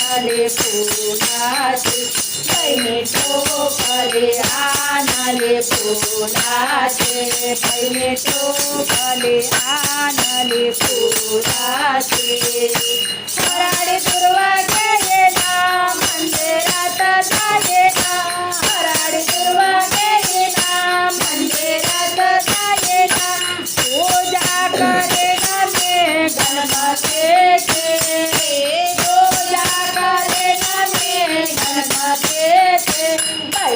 आणले फुलाचे बहिणी टोपले आणले फुलाचे बहिणी टोपले आणले फुलाचे हराडे दुर्वा गेला मंदिरात जायला. हराडे दुर्वा गेला मंदिरात जायला. पूजा करेला मे गणपतीचे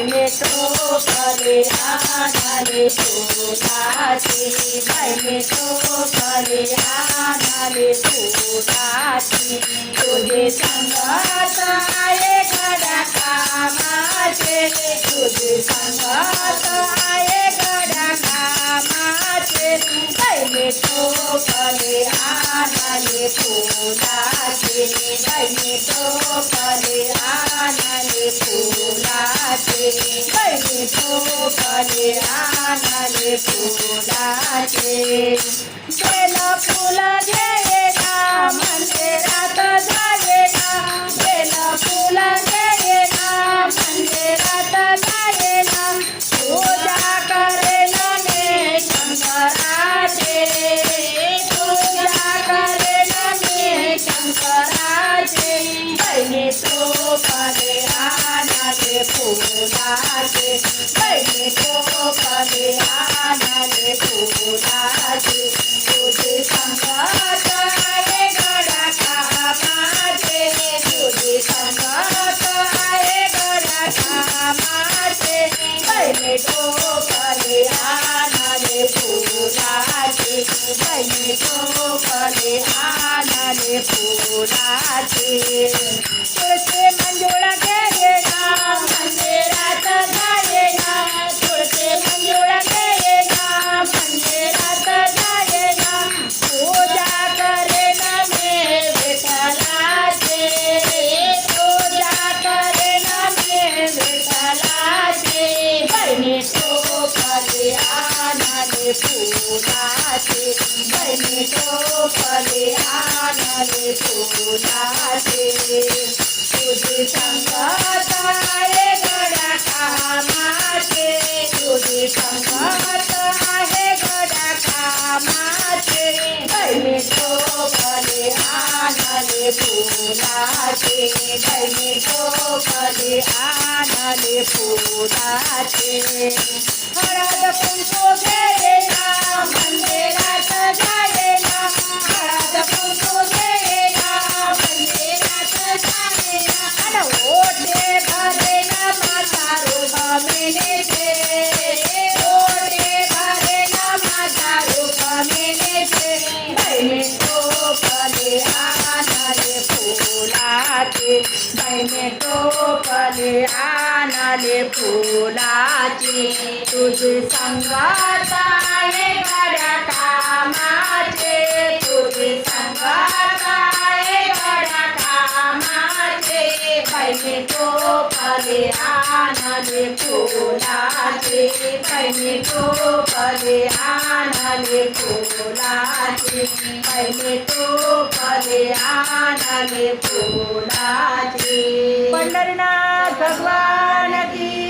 भैले टोकले आधाले टोलाथे भैले टोकले आधाले टोलाथे तुझेसँग आए आए आनले फुलाचे बहिणी टोपले आनले फुलाचे बहिणी टोपले आनले फुलाचे। बेला फुल घेला फुलाचे बहिणी टोपले फुलाचे तुझे संगत गडा कामाचे तुझे संगत गडा कामाचे बहिणी टोपले आणाले फुलाचे बहिणी टोपले आणाले फुलाचे तुळसे मंजुळा गेला आणाले फुलाचे तुझे संगत आहे गडा कामाचे तुझे संगत आहे गडा कामाचे बहिणी टोपले आणाले फुलाचे बहिणी टोपले आणाले फुलाचे हळद कुंकू फुलाचे बहिणी टोपले आणाले फुलाची. तुझे संगात आहे गड्या कामाचे तुझे संगात आहे गड्या कामाचे बहिणी टोपले आणाले फुलाचे. बहिणी टोपले आणाले फुलाचे. बहिणी टोपले आणाले फुलाचे पंढरीनाथ भगवान की